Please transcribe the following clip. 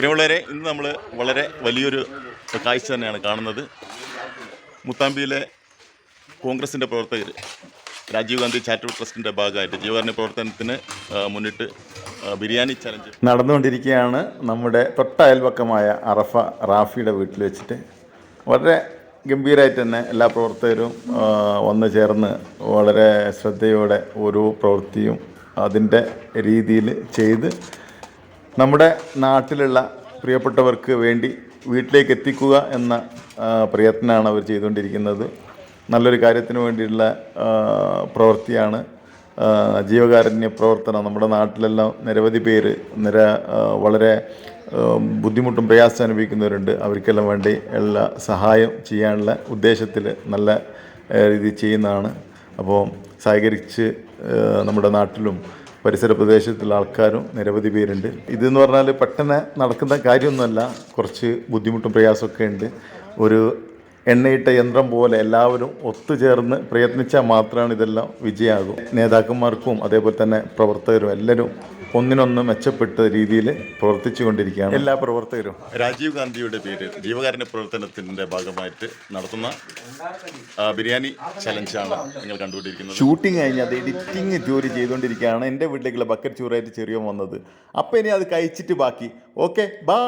പ്രിയമുള്ളവരെ ഇന്ന് നമ്മൾ വളരെ വലിയൊരു കാഴ്ച തന്നെയാണ് കാണുന്നത്. മുത്താമ്പിയിലെ കോൺഗ്രസിന്റെ പ്രവർത്തകർ രാജീവ് ഗാന്ധി ചാരിറ്റബിൾ ട്രസ്റ്റിന്റെ ഭാഗമായിട്ട് ജീവകാരുണ്യ പ്രവർത്തനത്തിന് മുന്നിട്ട് ബിരിയാണി ചലഞ്ച് നടന്നുകൊണ്ടിരിക്കുകയാണ് നമ്മുടെ തൊട്ട അയൽപക്കമായ അറഫ റാഫിയുടെ വീട്ടിൽ വെച്ചിട്ട്. വളരെ ഗംഭീരമായിട്ട് തന്നെ എല്ലാ പ്രവർത്തകരും വന്നു ചേർന്ന് വളരെ ശ്രദ്ധയോടെ ഓരോ പ്രവൃത്തിയും അതിന്റെ രീതിയിൽ ചെയ്ത് നമ്മുടെ നാട്ടിലുള്ള പ്രിയപ്പെട്ടവർക്ക് വേണ്ടി വീട്ടിലേക്ക് എത്തിക്കുക എന്ന പ്രയത്നമാണ് അവർ ചെയ്തുകൊണ്ടിരിക്കുന്നത്. നല്ലൊരു കാര്യത്തിന് വേണ്ടിയുള്ള പ്രവൃത്തിയാണ്. ജീവകാരുണ്യ പ്രവർത്തനം. നമ്മുടെ നാട്ടിലെല്ലാം നിരവധി പേര് നിര വളരെ ബുദ്ധിമുട്ടും പ്രയാസം അനുഭവിക്കുന്നവരുണ്ട്. അവർക്കെല്ലാം വേണ്ടി എല്ലാ സഹായം ചെയ്യാനുള്ള ഉദ്ദേശത്തിൽ നല്ല രീതി ചെയ്യുന്നതാണ്. അപ്പോൾ സഹകരിച്ച് നമ്മുടെ നാട്ടിലും പരിസര പ്രദേശത്തുള്ള ആൾക്കാരും നിരവധി പേരുണ്ട്. ഇതെന്ന് പറഞ്ഞാൽ പെട്ടെന്ന് നടക്കുന്ന കാര്യമൊന്നുമല്ല. കുറച്ച് ബുദ്ധിമുട്ടും പ്രയാസമൊക്കെ ഉണ്ട്. ഒരു എണ്ണയിട്ട യന്ത്രം പോലെ എല്ലാവരും ഒത്തുചേർന്ന് പ്രയത്നിച്ചാൽ മാത്രമാണ് ഇതെല്ലാം വിജയമാകും. നേതാക്കന്മാർക്കും അതേപോലെ തന്നെ പ്രവർത്തകരും എല്ലാവരും ഒന്നിനൊന്ന് മെച്ചപ്പെട്ട രീതിയിൽ പ്രവർത്തിച്ചു കൊണ്ടിരിക്കുകയാണ്. എല്ലാ പ്രവർത്തകരും. രാജീവ് ഗാന്ധിയുടെ പേര് ജീവകാരുണ്യ പ്രവർത്തനത്തിന്റെ ഭാഗമായിട്ട് നടത്തുന്ന ബിരിയാണി ചലഞ്ചാണ് നിങ്ങൾ കണ്ടുകൊണ്ടിരിക്കുന്നത്. ഷൂട്ടിംഗ് കഴിഞ്ഞ് അത് എഡിറ്റിംഗ് ജോലി ചെയ്തുകൊണ്ടിരിക്കുകയാണ്. എന്റെ വീട്ടിലേക്കുള്ള ബക്കറ്റ് ചൂറായിട്ട് ചെറിയ വന്നത്. അപ്പം ഇനി അത് കഴിച്ചിട്ട് ബാക്കി. ഓക്കെ ബാ